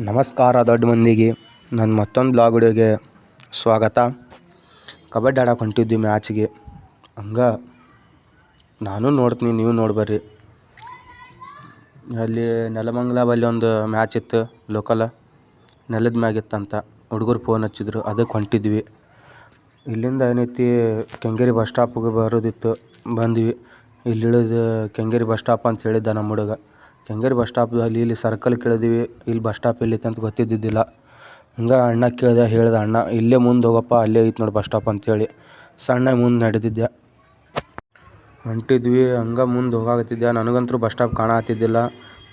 ನಮಸ್ಕಾರ ದೊಡ್ಡ ಮಂದಿಗೆ. ನನ್ನ ಮತ್ತೊಂದು ಬ್ಲಾಗ್ ವಿಡಿಯೋಗೆ ಸ್ವಾಗತ. ಕಬಡ್ಡಿ ಆಡಕ್ಕೆ ಹೊಂಟಿದ್ವಿ ಮ್ಯಾಚ್ಗೆ. ಹಂಗೆ ನಾನು ನೋಡ್ತೀನಿ, ನೀವು ನೋಡ್ಬರ್ರಿ. ಅಲ್ಲಿ ನೆಲಮಂಗಲ ಬಲ್ಲಿ ಒಂದು ಮ್ಯಾಚ್ ಇತ್ತು ಲೋಕಲ್ ನೆಲದ ಮ್ಯಾಗಿತ್ತಂತ ಹುಡುಗರು ಫೋನ್ ಹಚ್ಚಿದ್ರು, ಅದಕ್ಕೆ ಹೊಂಟಿದ್ವಿ. ಇಲ್ಲಿಂದ ಏನೈತಿ, ಕೆಂಗೇರಿ ಬಸ್ ಸ್ಟಾಪ್ಗೆ ಬರೋದಿತ್ತು, ಬಂದ್ವಿ. ಇಲ್ಲಿಳಿದು ಕೆಂಗೇರಿ ಬಸ್ ಸ್ಟಾಪ್ ಅಂತ ಹೇಳಿದ್ದ ನಮ್ಮ ಹುಡುಗ. ಕೆಂಗೇರಿ ಬಸ್ ಸ್ಟಾಪ್ ಅಲ್ಲಿ ಇಲ್ಲಿ ಸರ್ಕಲ್ ಕೇಳಿದ್ವಿ. ಇಲ್ಲಿ ಬಸ್ ಸ್ಟಾಪ್ ಎಲ್ಲೈತೆ ಅಂತ ಗೊತ್ತಿದ್ದಿದ್ದಿಲ್ಲ. ಹಿಂಗೆ ಅಣ್ಣ ಕೇಳಿದೆ, ಹೇಳಿದೆ, ಅಣ್ಣ, ಇಲ್ಲೇ ಮುಂದೆ ಹೋಗಪ್ಪ, ಅಲ್ಲೇ ಐತೆ ನೋಡಿ ಬಸ್ ಸ್ಟಾಪ್ ಅಂತೇಳಿ ಸಣ್ಣ ಮುಂದೆ ನಡೆದಿದ್ದೆ. ಹೊಂಟಿದ್ವಿ ಹಂಗೆ ಮುಂದೆ ಹೋಗಾಕತ್ತಿದ್ದೆ. ನನಗಂತೂ ಬಸ್ ಸ್ಟಾಪ್ ಕಾಣತ್ತಿದ್ದಿಲ್ಲ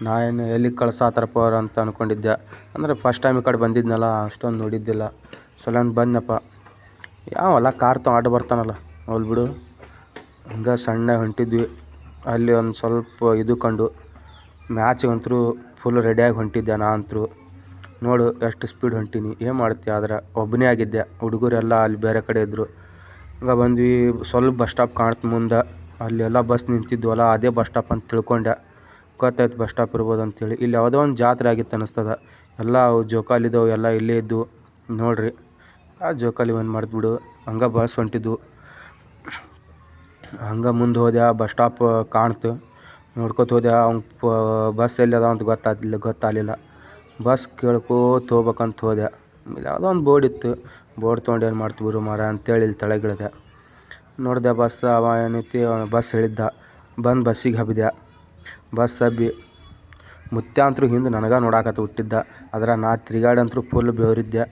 ನಾ ಏನು ಎಲ್ಲಿಗೆ ಕಳ್ಸಾತಾರಪ್ಪ ಅಂತ ಅಂದ್ಕೊಂಡಿದ್ದೆ ಅಂದರೆ ಫಸ್ಟ್ ಟೈಮ್ ಈ ಕಡೆ ಬಂದಿದ್ನಲ್ಲ, ಅಷ್ಟೊಂದು ನೋಡಿದ್ದಿಲ್ಲ. ಸಲಂದ್ ಬಂದನಪ್ಪ. ಯಾವಲ್ಲ ಕಾರ್ ತೊ ಅಡ್ಡ ಬರ್ತಾನಲ್ಲ, ಹೋಗ್ಲಿ ಬಿಡು. ಹಂಗೆ ಸಣ್ಣ ಹೊಂಟಿದ್ವಿ ಅಲ್ಲಿ ಒಂದು ಸ್ವಲ್ಪ ಇದು ಕಂಡು ಮ್ಯಾಚಿಗಂತೂ ಫುಲ್ ರೆಡಿಯಾಗಿ ಹೊಂಟಿದ್ದೆ ನಾ ಅಂತೂ ನೋಡು ಎಷ್ಟು ಸ್ಪೀಡ್ ಹೊಂಟೀನಿ, ಏನು ಮಾಡ್ತೀಯ ಆದ್ರೆ? ಒಬ್ಬನೇ ಆಗಿದ್ದೆ, ಹುಡುಗರೆಲ್ಲ ಅಲ್ಲಿ ಬೇರೆ ಕಡೆ ಇದ್ದರು ಹಂಗೆ ಬಂದ್ವಿ, ಸ್ವಲ್ಪ ಬಸ್ ಸ್ಟಾಪ್ ಕಾಣ್ತು ಮುಂದೆ. ಅಲ್ಲೆಲ್ಲ ಬಸ್ ನಿಂತಿದ್ವಲ್ಲ, ಅದೇ ಬಸ್ ಸ್ಟಾಪ್ ಅಂತ ತಿಳ್ಕೊಂಡೆ. ಗೊತ್ತಾಯ್ತು ಬಸ್ ಸ್ಟಾಪ್ ಇರ್ಬೋದು ಅಂತೇಳಿ ಇಲ್ಲಿ ಯಾವುದೋ ಒಂದು ಜಾತ್ರೆ ಆಗಿತ್ತು ಅನ್ನಿಸ್ತದ ಎಲ್ಲ ಜೋಕಾಲಿದವು, ಎಲ್ಲ ಇಲ್ಲೇ ಇದ್ದು. ನೋಡ್ರಿ, ಆ ಜೋಕಾಲಿ ಒಂದು ಮಾಡಿದ್ಬಿಡು ಹಂಗೆ ಬಸ್ ಹೊಂಟಿದ್ವು. ಹಂಗೆ ಮುಂದೆ ಹೋದೆ ಬಸ್ ಸ್ಟಾಪ್ ಕಾಣ್ತು. ನೋಡ್ಕೊತ ಹೋದೆ, ಅವ್ನು ಬಸ್ ಎಲ್ಲಿದೆ ಅಂತ ಗೊತ್ತಾಗಲಿಲ್ಲ ಗೊತ್ತಾಗಲಿಲ್ಲ. ಬಸ್ ಕೇಳ್ಕೋತ ಹೋಗ್ಬೇಕಂತ ಹೋದೆ. ಯಾವುದೋ ಒಂದು ಬೋರ್ಡ್ ಇತ್ತು. ಬೋರ್ಡ್ ತೊಗೊಂಡು ಏನು ಮಾಡ್ತೀವಿ ಮಾರ ಅಂತೇಳಿ ಇಲ್ಲಿ ತಳಗಿಳಿದೆ. ನೋಡಿದೆ ಬಸ್ ಅವ ಏನೈತಿ ಬಸ್ ಹೇಳಿದ್ದ. ಬಂದು ಬಸ್ಸಿಗೆ ಹಬ್ಬಿದೆ ಬಸ್ ಹಬ್ಬಿ ಮುತ್ಯ ಅಂತೂ ಹಿಂದೆ ನನಗೆ ನೋಡಾಕತ್ತ ಹುಟ್ಟಿದ್ದ. ಅದರ ನಾ ತಿರುಗಾಡಂತೂ ಫುಲ್ ಬೆವರಿದ್ದೆ.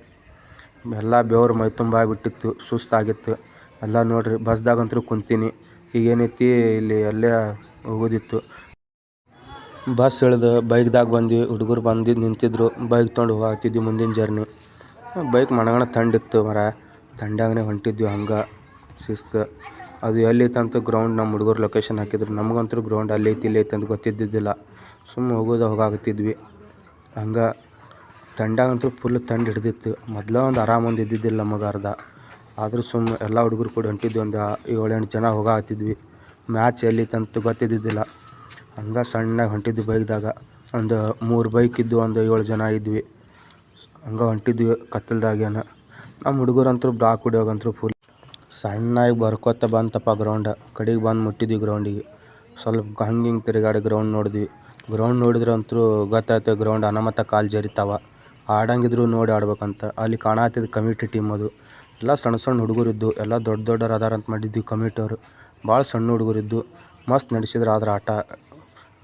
ಎಲ್ಲ ಬೆವರು ಮೈ ತುಂಬ ಆಗಿಬಿಟ್ಟಿತ್ತು, ಸುಸ್ತಾಗಿತ್ತು. ಎಲ್ಲ ನೋಡ್ರಿ ಬಸ್ದಾಗಂತರೂ ಕುಂತೀನಿ. ಈಗ ಏನೈತಿ ಇಲ್ಲಿ ಅಲ್ಲೇ ಹೋಗೋದಿತ್ತು ಬಸ್ ಇಳಿದು ಬೈಕ್ದಾಗ ಬಂದ್ವಿ. ಹುಡುಗರು ಬಂದು ನಿಂತಿದ್ರು. ಬೈಕ್ ತೊಗೊಂಡು ಹೋಗಾಕತ್ತಿದ್ವಿ ಮುಂದಿನ ಜರ್ನಿ ಬೈಕ್ ಮಣಗಣ ಥಂಡಿತ್ತು ಮರ. ಥಂಡ್ಯಾಗನೇ ಹೊಂಟಿದ್ವಿ ಹಂಗೆ. ಶಿಸ್ತು. ಅದು ಎಲ್ಲಿತ್ತಂತ ಗ್ರೌಂಡ್ ನಮ್ಮ ಹುಡುಗರು ಲೊಕೇಶನ್ ಹಾಕಿದ್ರು. ನಮಗಂತೂ ಗ್ರೌಂಡ್ ಅಲ್ಲಿ ಐತಿ ಇಲ್ಲೈತೆ ಅಂತ ಗೊತ್ತಿದ್ದಿದ್ದಿಲ್ಲ. ಸುಮ್ಮನೆ ಹೋಗೋದು ಹೋಗಾಕತ್ತಿದ್ವಿ ಹಂಗೆ ತಂಡಾಗಂತೂ ಫುಲ್ ತಂಡ ಹಿಡ್ದಿತ್ತು. ಮೊದ್ಲು ಒಂದು ಆರಾಮ ಒಂದು ಇದ್ದಿದ್ದಿಲ್ಲ ನಮಗೆ ಅರ್ಧ. ಆದರೂ ಸುಮ್ಮ ಎಲ್ಲ ಹುಡುಗರು ಕೂಡ ಹೊಂಟಿದ್ವಿ ಒಂದು ಏಳೆಂಟು ಜನ ಹೋಗಾಕತ್ತಿದ್ವಿ ಮ್ಯಾಚ್ ಎಲ್ಲಿತ್ತಂತ ಗೊತ್ತಿದ್ದಿದ್ದಿಲ್ಲ. ಹಂಗೆ ಸಣ್ಣಗೆ ಹೊಂಟಿದ್ವಿ ಬೈಕ್ದಾಗ. ಒಂದು ಮೂರು ಬೈಕ್ ಇದ್ದು ಒಂದು ಏಳು ಜನ ಇದ್ವಿ. ಹಂಗೆ ಹೊಂಟಿದ್ವಿ ಕತ್ತಲ್ದಾಗೇನ ನಮ್ಮ ಹುಡುಗರಂತೂ ಬ್ಲಾಕ್ ಹೊಡಿಯೋಗಂತೂ ಫುಲ್ ಸಣ್ಣಾಗಿ ಬರ್ಕೋತ ಬಂತಪ್ಪ ಗ್ರೌಂಡ ಕಡೆಗೆ ಬಂದು ಮುಟ್ಟಿದ್ವಿ ಗ್ರೌಂಡಿಗೆ ಸ್ವಲ್ಪ ಹಂಗೆ ಹಿಂಗೆ ತಿರುಗಾಡಿ ಗ್ರೌಂಡ್ ನೋಡಿದ್ವಿ. ಗ್ರೌಂಡ್ ನೋಡಿದ್ರೆ ಅಂತೂ ಗೊತ್ತಾಯ್ತು ಗ್ರೌಂಡ್ ಅನಾಮತ ಕಾಲು ಜರಿತಾವ. ಆಡಂಗಿದ್ರು ನೋಡಿ ಆಡ್ಬೇಕಂತ. ಅಲ್ಲಿ ಕಾಣತ್ತಿದ್ದು ಕಮಿಟಿ ಟೀಮ್ ಅದು. ಎಲ್ಲ ಸಣ್ಣ ಸಣ್ಣ ಹುಡುಗರು ಇದ್ದು ಎಲ್ಲ ದೊಡ್ಡ ದೊಡ್ಡವ್ರು ಅದಾರಂತ ಮಾಡಿದ್ವಿ ಕಮಿಟಿಯವರು ಭಾಳ ಸಣ್ಣ ಹುಡುಗರು ಇದ್ದು ಮಸ್ತ್ ನಡೆಸಿದ್ರು ಆದ್ರೆ ಆಟ.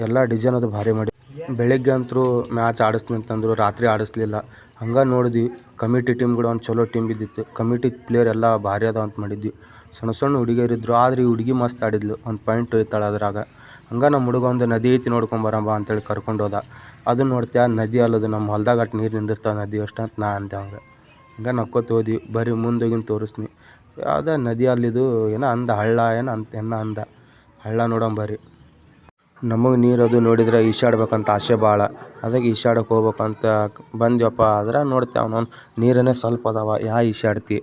ಎಲ್ಲ ಡಿಸೈನ್ ಅದು ಭಾರಿ ಮಾಡಿ. ಬೆಳಿಗ್ಗೆ ಅಂತೂ ಮ್ಯಾಚ್ ಆಡಿಸ್ತೀನಿ ಅಂತಂದ್ರು, ರಾತ್ರಿ ಆಡಿಸ್ಲಿಲ್ಲ. ಹಂಗೆ ನೋಡಿದ್ವಿ ಕಮಿಟಿ ಟೀಮ್ಗಳು ಒಂದು ಚಲೋ ಟೀಮ್ ಬಿದ್ದಿತ್ತು ಕಮಿಟಿ ಪ್ಲೇಯರ್ ಎಲ್ಲ ಭಾರಿ ಅದ ಅಂತ ಮಾಡಿದ್ವಿ. ಸಣ್ಣ ಸಣ್ಣ ಹುಡುಗಿಯರಿದ್ರು ಆದ್ರೆ ಈ ಹುಡುಗಿ ಮಸ್ತ್ ಆಡಿದ್ಲು, ಒಂದು ಪಾಯಿಂಟ್ ಒಯ್ತಾಳೆ ಅದ್ರಾಗ. ಹಂಗೆ ನಮ್ಮ ಹುಡುಗ ಒಂದು ನದಿ ಐತಿ ನೋಡ್ಕೊಂಬರಮ್ಮ ಅಂತೇಳಿ ಕರ್ಕೊಂಡು ಹೋದ. ಅದನ್ನ ನೋಡ್ತೀಯ, ನದಿ ಅಲ್ಲದು ನಮ್ಮ ಹೊಲ್ದಾಗ ಅಟ್ ನೀರು ನಿಂದಿರ್ತಾವೆ ನದಿ ಅಷ್ಟು ಅಂತ ನಾ ಅಂದೆ ಹಂಗೆ. ಹಂಗೆ ನಕ್ಕೋತ ಹೋದ್ವಿ, ಬರೀ ಮುಂದೋಗಿನ ತೋರಿಸ್ನಿ. ಯಾವುದೇ ನದಿ ಅಲ್ಲಿದು ಏನೋ ಅಂದ, ಹಳ್ಳ ಏನೋ ಅಂತ ಏನೋ ಅಂದ. ಹಳ್ಳ ನೋಡೋಣ ಬರ್ರಿ. ನಮಗೆ ನೀರು ಅದು ನೋಡಿದ್ರೆ ಈಸಾಡ್ಬೇಕಂತ ಆಸೆ ಭಾಳ. ಅದಕ್ಕೆ ಈಸಾಡಕ್ಕೆ ಹೋಗ್ಬೇಕಂತ ಬಂದ್ವಪ್ಪ. ಆದ್ರೆ ನೋಡ್ತೇವೆ ಅವನವ್ನು ನೀರನ್ನೇ ಸ್ವಲ್ಪ ಅದಾವ, ಯಾ ಈಸಾಡ್ತಿ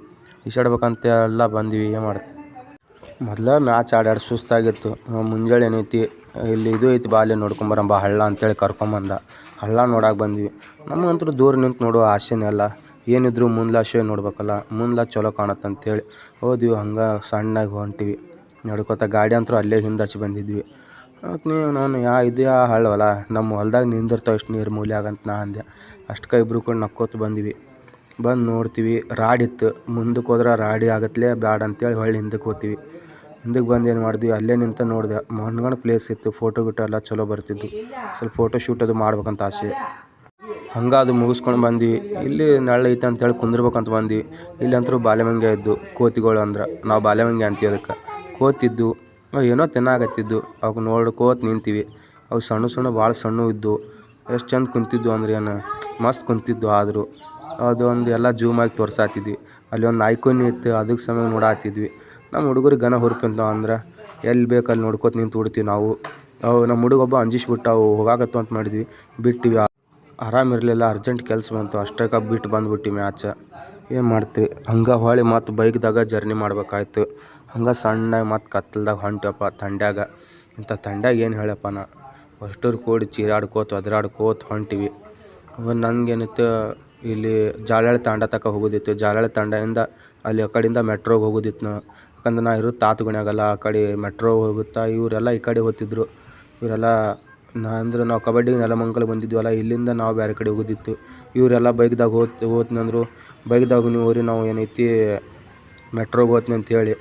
ಈಸಾಡ್ಬೇಕಂತ ಎಲ್ಲ ಬಂದ್ವಿ, ಏನು ಮಾಡ್ತಿ? ಮೊದಲ ಮ್ಯಾಚ್ ಆಡಾಡಿ ಸುಸ್ತಾಗಿತ್ತು. ಮುಂಜಾನೆ ಏನೈತಿ, ಇಲ್ಲಿ ಇದು ಐತಿ ಬಾಲ್ಯ ನೋಡ್ಕೊಂಬರಂಬ ಹಳ್ಳ ಅಂತೇಳಿ ಕರ್ಕೊಂಬಂದ. ಹಳ್ಳ ನೋಡಕ್ಕೆ ಬಂದ್ವಿ. ನಮಗಂತೂ ದೂರ ನಿಂತು ನೋಡುವ ಆಸೆನೇ ಏನಿದ್ರು ಶೋ ನೋಡ್ಬೇಕಲ್ಲ, ಮುಂದ್ಲ ಚಲೋ ಕಾಣತ್ತಂತೇಳಿ ಅಂತೇಳಿ ಹೋದ್ವಿ, ಹಂಗೆ ಸಣ್ಣಗೆ ಹೊಂಟಿವಿ. ನಡ್ಕೋತ ಗಾಡಿ ಅಂತೂ ಅಲ್ಲೇ ಹಿಂದೆ ಹಚ್ಚಿ ಬಂದಿದ್ವಿ. ಮತ್ತು ನೀವು ನಾನು ಯಾ ಇದು ಯಾ ಹಳ್ಳವಲ್ಲ ನಮ್ಮ ಹೊಲ್ದಾಗ ನಿಂದಿರ್ತಾವೆ ಇಷ್ಟು ನೀರು ಮೂಲ್ಯಾಗ ಆಗಂತ ನಾ ಅಂದೆ. ಅಷ್ಟಕ್ಕೆ ಇಬ್ರು ಕೂಡ ನಕ್ಕೋತ ಬಂದ್ವಿ. ಬಂದು ನೋಡ್ತೀವಿ ರಾಡಿತ್ತು ಮುಂದಕ್ಕೆ ಹೋದ್ರೆ ರಾಡಿ ಆಗತ್ಲೇ ಬ್ಯಾಡ ಅಂತೇಳಿ ಹೊಳ್ಳಿ ಹಿಂದಕ್ಕೆ ಹೋಗ್ತೀವಿ ಹಿಂದಕ್ಕೆ ಬಂದು ಏನು ಮಾಡಿದ್ವಿ, ಅಲ್ಲೇ ನಿಂತ ನೋಡಿದೆ. ಮನ್ಗಣ ಪ್ಲೇಸ್ ಇತ್ತು ಫೋಟೋ ಗಿಟೋ ಎಲ್ಲ ಚಲೋ ಬರ್ತಿದ್ದು ಸ್ವಲ್ಪ ಫೋಟೋ ಶೂಟ್ ಅದು ಮಾಡ್ಬೇಕಂತ ಆಸೆ. ಹಂಗೆ ಅದು ಮುಗಿಸ್ಕೊಂಡು ಬಂದ್ವಿ. ಇಲ್ಲಿ ನೆರಳು ಐತೆ ಅಂತೇಳಿ ಕುಂದಿರ್ಬೇಕಂತ ಬಂದ್ವಿ. ಇಲ್ಲಂತೂ ಬಾಲೆಮಂಗೆ ಇದ್ದು, ಕೋತಿಗಳು ಅಂದ್ರೆ, ನಾವು ಬಾಲೆಮಂಗೆ ಅಂತೀವಿ ಅದಕ್ಕೆ. ಕೋತಿದ್ದು ಏನೋ ತಿನ್ನಾಕತ್ತಿದ್ದು. ಅವಕ್ಕೆ ನೋಡ್ಕೋತ ನಿಂತೀವಿ. ಅವು ಸಣ್ಣ ಸಣ್ಣ, ಭಾಳ ಸಣ್ಣ ಇದ್ದು ಎಷ್ಟು ಚಂದ ಕುಂತಿದ್ದು ಅಂದ್ರೆ ಏನು, ಮಸ್ತ್ ಕುಂತಿದ್ದು ಆದರೂ. ಅದು ಒಂದು ಎಲ್ಲ ಜೂಮ್ ಆಗಿ ತೋರ್ಸಾತಿದ್ವಿ. ಅಲ್ಲಿ ಒಂದು ನಾಯ್ಕೊನಿ ಇತ್ತು, ಅದಕ್ಕೆ ಸಮಯ ನೋಡಾತಿದ್ವಿ. ನಮ್ಮ ಹುಡುಗರು ಘನ ಹುರ್ಪಿಂತಾವ ಅಂದ್ರೆ, ಎಲ್ಲಿ ಬೇಕು ಅಲ್ಲಿ ನೋಡ್ಕೋತ ನಿಂತು ಬಿಡ್ತೀವಿ ನಾವು. ನಮ್ಮ ಹುಡುಗ ಒಬ್ಬ ಅಂಜಿಸ್ಬಿಟ್ಟ, ಅವು ಹೋಗಾಕತ್ತು ಅಂತ ಮಾಡಿದ್ವಿ. ಬಿಟ್ಟಿವಿ ಆರಾಮಿರಲಿಲ್ಲ ಅರ್ಜೆಂಟ್ ಕೆಲಸ ಬಂತು, ಅಷ್ಟಕ್ಕೆ ಬಿಟ್ಟು ಬಂದ್ಬಿಟ್ಟು ಮ್ಯಾಚ ಏನು ಮಾಡ್ತೀರಿ? ಹಂಗೆ ಹೊಳಿ ಮತ್ತು ಬೈಕ್ದಾಗ ಜರ್ನಿ ಮಾಡ್ಬೇಕಾಯ್ತು. ಹಂಗೆ ಸಣ್ಣಗೆ ಮತ್ತು ಕತ್ತಲ್ದಾಗ ಹೊಂಟಪ್ಪ ಥಂಡ್ಯಾಗ. ಇಂಥ ಥಂಡ್ಯಾಗ ಏನು ಹೇಳಪ್ಪ ನಾ? ಅಷ್ಟರು ಕೂಡಿ ಚೀರಾಡ್ಕೋತ, ಒದ್ರಾಡ್ಕೋತ ಹೊಂಟಿವಿ. ನನಗೇನಿತ್ತು ಇಲ್ಲಿ ಜಾಲಹಳ್ಳಿ ತಾಂಡ ತಕ ಹೋಗೋದಿತ್ತು. ಜಾಲಹಳ್ಳಿ ತಾಂಡದಿಂದ ಅಲ್ಲಿ ಆ ಕಡೆಯಿಂದ ಮೆಟ್ರೋಗೆ ಹೋಗೋದಿತ್ತು ನಾ. ಯಾಕಂದ್ರೆ ನಾ ಇರೋದು ತಾತಗುಣಿಯಾಗಲ್ಲ, ಆ ಕಡೆ ಮೆಟ್ರೋ ಹೋಗುತ್ತಾ, ಇವರೆಲ್ಲ ಈ ಕಡೆ ಹೋಗ್ತಿದ್ರು. ಇವರೆಲ್ಲ ನಾ, ಅಂದ್ರೆ ನಾವು ಕಬಡ್ಡಿ ನೆಲಮಂಗಲ ಬಂದಿದ್ವಲ್ಲ, ಇಲ್ಲಿಂದ ನಾವು ಬೇರೆ ಕಡೆ ಹೋಗೋದಿತ್ತು ಇವರೆಲ್ಲ ಬೈಕ್ದಾಗ ಹೋತ್ ಹೋತ್ನಂದ್ರು ಬೈಕ್ದಾಗ ನೀವು ಹೋರಿ, ನಾವು ಏನೈತಿ ಮೆಟ್ರೋಗೆ ಹೋತ್ನಿ ಅಂತೇಳಿ.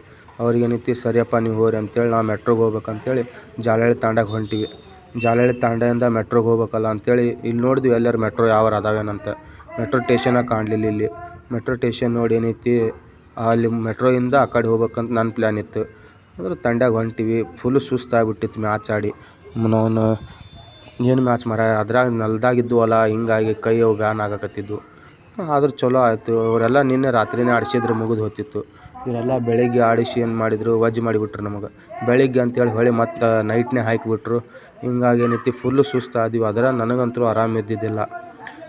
ಅವ್ರಿಗೆ ಏನೈತಿ, ಸರಿಯಪ್ಪ ನೀವು ಹೋರಿ ಅಂತೇಳಿ ನಾವು ಮೆಟ್ರೋಗೆ ಹೋಗ್ಬೇಕಂತೇಳಿ ಜಾಲಹಳ್ಳಿ ತಾಂಡಕ್ಕೆ ಹೊಂಟಿವಿ. ಜಾಲಹಳ್ಳಿ ತಾಂಡೆಯಿಂದ ಮೆಟ್ರೋಗೆ ಹೋಗ್ಬೇಕಲ್ಲ ಅಂತೇಳಿ ಇಲ್ಲಿ ನೋಡಿದ್ವಿ ಎಲ್ಲರೂ ಮೆಟ್ರೋ ಯಾವಾರ ಅದಾವೇನಂತ. ಮೆಟ್ರೋ ಸ್ಟೇಷನ ಕಾಣಲಿಲ್ಲ ಇಲ್ಲಿ. ಮೆಟ್ರೋ ಸ್ಟೇಷನ್ ನೋಡಿ ಏನೈತಿ, ಅಲ್ಲಿ ಮೆಟ್ರೋಯಿಂದ ಆ ಕಡೆ ಹೋಗ್ಬೇಕಂತ ನನ್ನ ಪ್ಲ್ಯಾನ್ ಇತ್ತು. ಅಂದ್ರೆ ತಂಡ್ಯಾಗ ಹೊಂಟಿವಿ ಫುಲ್ ಸುಸ್ತಾಗ್ಬಿಟ್ಟಿತ್ತು ಮ್ಯಾಚ್ ಆಡಿ. ಅವನು ಏನು ಮ್ಯಾಚ್ ಮಾರಾಯ? ಅದ್ರಾಗ ನೆಲ್ದಾಗ ಇದ್ವಲ್ಲ ಹಿಂಗಾಗಿ ಕೈ ಅವು ಬ್ಯಾನ್ ಆಗಕತ್ತಿದ್ದು. ಆದ್ರೆ ಚಲೋ ಆಯಿತು. ಅವರೆಲ್ಲ ನಿನ್ನೆ ರಾತ್ರಿನೇ ಆಡಿಸಿದ್ರೆ, ಮುಗಿದು ಹೋಗ್ತಿತ್ತು. ಇವರೆಲ್ಲ ಬೆಳಗ್ಗೆ ಆಡಿಸಿ ಏನು ಮಾಡಿದರು ವಜ್ ಮಾಡಿಬಿಟ್ರು ನಮಗೆ. ಬೆಳಿಗ್ಗೆ ಅಂತೇಳಿ ಹೊಳಿ ಮತ್ತೆ ನೈಟ್ನೇ ಹಾಕಿಬಿಟ್ರು. ಹಿಂಗಾಗಿ ಏನೈತಿ ಫುಲ್ಲು ಸುಸ್ತಾದ್ವಿ ಅದರ ನನಗಂತೂ ಆರಾಮ ಇದ್ದಿದ್ದಿಲ್ಲ.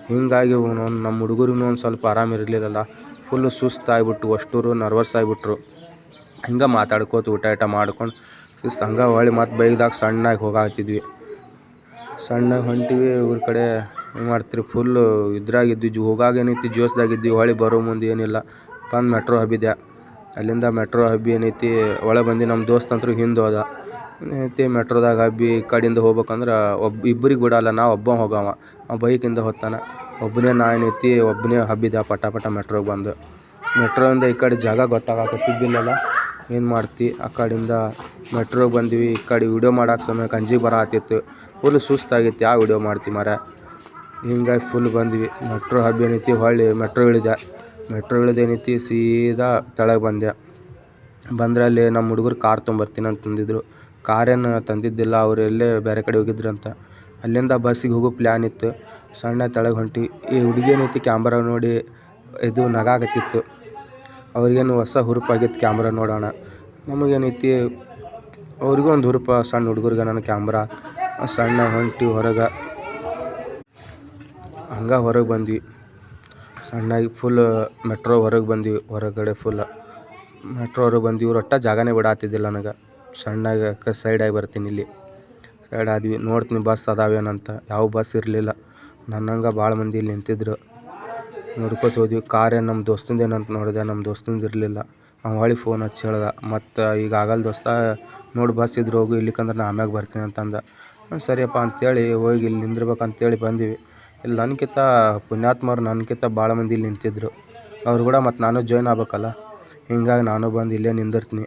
ಹಿಂಗಾಗಿ ನಮ್ಮ ಹುಡುಗರಿಗೂ ಒಂದು ಸ್ವಲ್ಪ ಆರಾಮ ಇರಲಿಲ್ಲಲ್ಲ. ಫುಲ್ಲು ಸುಸ್ತಾಗ್ಬಿಟ್ಟು ಅಷ್ಟೂರು ನರ್ವಸ್ ಆಗಿಬಿಟ್ರು. ಹಿಂಗೆ ಮಾತಾಡ್ಕೋತ ಊಟ ಐಟ ಮಾಡ್ಕೊಂಡು, ಸುಸ್ತು. ಹಂಗೆ ಹೊಳಿ ಮತ್ತು ಬೈಕ್ದಾಗ ಸಣ್ಣಾಗಿ ಹೋಗಾಕತ್ತಿದ್ವಿ. ಸಣ್ಣಗೆ ಹೊಂಟಿವಿ ಊರ ಕಡೆ ಏನು ಮಾಡ್ತೀರಿ? ಫುಲ್ಲು ಇದ್ರಾಗಿದ್ವಿ ಹೋಗಾಗ ಏನೈತಿ ಜೋಶ್ದಾಗಿದ್ವಿ ಹೊಳ್ಳಿ ಬರೋ ಮುಂದೆ ಏನಿಲ್ಲ. ಬಂದು ಮೆಟ್ರೋ ಹಬ್ಬಿದೆ ಅಲ್ಲಿಂದ ಮೆಟ್ರೋ ಹಬ್ಬಿ ಏನೈತಿ, ಒಳಗೆ ಬಂದು ನಮ್ಮ ದೋಸ್ತ್ ಅಂತೂ ಹಿಂದೆ ಹೋದ. ಏನೈತಿ ಮೆಟ್ರೋದಾಗ ಹಬ್ಬಿ, ಈ ಕಡೆಯಿಂದ ಹೋಗ್ಬೇಕಂದ್ರೆ ಒಬ್ಬ ಇಬ್ಬರಿಗೆ ಬಿಡಲ್ಲ, ನಾ ಒಬ್ಬ ಹೋಗವ. ಅವ ಬೈಕಿಂದ ಹೊತ್ತಾನೆ. ಒಬ್ಬನೇ ನಾ ಏನೈತಿ ಒಬ್ಬನೇ ಹಬ್ಬಿದೆ ಪಟ ಪಟ ಮೆಟ್ರೋಗೆ ಬಂದು. ಮೆಟ್ರೋಯಿಂದ ಈ ಕಡೆ ಜಾಗ ಗೊತ್ತಾಗಕತ್ತಿದ್ದಿಲ್ಲಲ್ಲ ಏನು ಮಾಡ್ತಿ? ಆ ಕಡೆಯಿಂದ ಮೆಟ್ರೋಗೆ ಬಂದ್ವಿ. ಈ ಕಡೆ ವಿಡಿಯೋ ಮಾಡೋಕೆ ಸಮಯ ಗಂಜಿ ಬರತ್ತಿತ್ತು ಫುಲ್ ಸುಸ್ತಾಗಿತ್ತು. ಯಾವ ವಿಡಿಯೋ ಮಾಡ್ತಿ ಮರ ಹಿಂಗಾಗಿ ಫುಲ್ ಬಂದ್ವಿ. ಮೆಟ್ರೋ ಹಬ್ಬ ಏನೈತಿ? ಹೊಳ್ಳಿ ಮೆಟ್ರೋ ಇಳಿದೆ. ಮೆಟ್ರೋ ಇಳಿದೇನೈತಿ ಸೀದಾ ತೆಳಗೆ ಬಂದೆ. ಬಂದ್ರೆ ಅಲ್ಲಿ ನಮ್ಮ ಹುಡುಗರು ಕಾರ್ ತೊಗೊಂಬರ್ತೀನಿ ಅಂತಂದಿದ್ರು ಕಾರೇನು ತಂದಿದ್ದಿಲ್ಲ. ಅವರು ಎಲ್ಲೇ ಬೇರೆ ಕಡೆ ಹೋಗಿದ್ರಂತ ಅಲ್ಲಿಂದ ಬಸ್ಸಿಗೆ ಹೋಗೋ ಪ್ಲ್ಯಾನ್ ಇತ್ತು. ಸಣ್ಣ ತೆಳಗೆ ಹೊಂಟಿ. ಈ ಹುಡುಗಿ ಏನೈತಿ? ಕ್ಯಾಮ್ರಾ ನೋಡಿ ಇದು ನಗಾಕತ್ತಿತ್ತು. ಅವ್ರಿಗೇನು ಹೊಸ ಹುರುಪಾಗಿತ್ತು ಕ್ಯಾಮ್ರ ನೋಡೋಣ. ನಮಗೇನೈತಿ ಅವ್ರಿಗೂ ಒಂದು ಹುರುಪ, ಸಣ್ಣ ಹುಡುಗರಿಗೆ ನನ್ನ ಕ್ಯಾಮ್ರಾ, ಸಣ್ಣ ಹೊಂಟಿ ಹೊರಗೆ. ಹಂಗೆ ಹೊರಗೆ ಬಂದ್ವಿ. ಸಣ್ಣಾಗಿ ಫುಲ್ ಮೆಟ್ರೋ ಹೊರಗೆ ಬಂದ್ವಿ, ಹೊರಗಡೆ ಫುಲ್ ಮೆಟ್ರೋ ಹೊರಗೆ ಬಂದ್ವಿ ರೊಟ್ಟ ಜಾಗನೇ ಬಿಡಾತಿದ್ದಿಲ್ಲ ನನಗೆ. ಸಣ್ಣಾಗಿ ಸೈಡಾಗಿ ಬರ್ತೀನಿ ಇಲ್ಲಿ. ಸೈಡ್ ಆದ್ವಿ, ನೋಡ್ತೀನಿ ಬಸ್ ಅದಾವೇನಂತ. ಯಾವ ಬಸ್ ಇರಲಿಲ್ಲ. ನನ್ನಂಗೆ ಭಾಳ ಮಂದಿ ಇಲ್ಲಿ ನಿಂತಿದ್ರು. ನೋಡ್ಕೊತ ಹೋದ್ವಿ. ಕಾರ್ ಏನು ನಮ್ಮ ದೋಸ್ತಂದು ಏನಂತ ನೋಡಿದೆ ನಮ್ಮ ದೋಸ್ತಂದು ಇರಲಿಲ್ಲ. ಅವ ಹೊಳಿ ಫೋನ್ ಹಚ್ಚಿ ಹೇಳ್ದ, ಮತ್ತು ಈಗ ಆಗಲ್ಲ ದೋಸ್ತ, ನೋಡಿ ಬಸ್ ಇದ್ರೆ ಹೋಗು, ಇಲ್ಲಿಕಂದ್ರೆ ನಾ ಆಮ್ಯಾಗ ಬರ್ತೀನಿ ಅಂತಂದ. ಸರಿಯಪ್ಪ ಅಂತೇಳಿ ಹೋಗಿ ಇಲ್ಲಿ ನಿಂದಿರ್ಬೇಕಂತೇಳಿ ಬಂದ್ವಿ. ಇಲ್ಲಿ ನನ್ಕಿಂತ ಪುಣ್ಯಾತ್ಮರು ನನ್ಕಿಂತ ಭಾಳ ಮಂದಿ ಇಲ್ಲಿ ನಿಂತಿದ್ರು. ಅವ್ರು ಕೂಡ ಮತ್ತು ನಾನು ಜಾಯ್ನ್ ಆಗ್ಬೇಕಲ್ಲ. ಹಿಂಗಾಗಿ ನಾನು ಬಂದು ಇಲ್ಲೇ ನಿಂದಿರ್ತೀನಿ.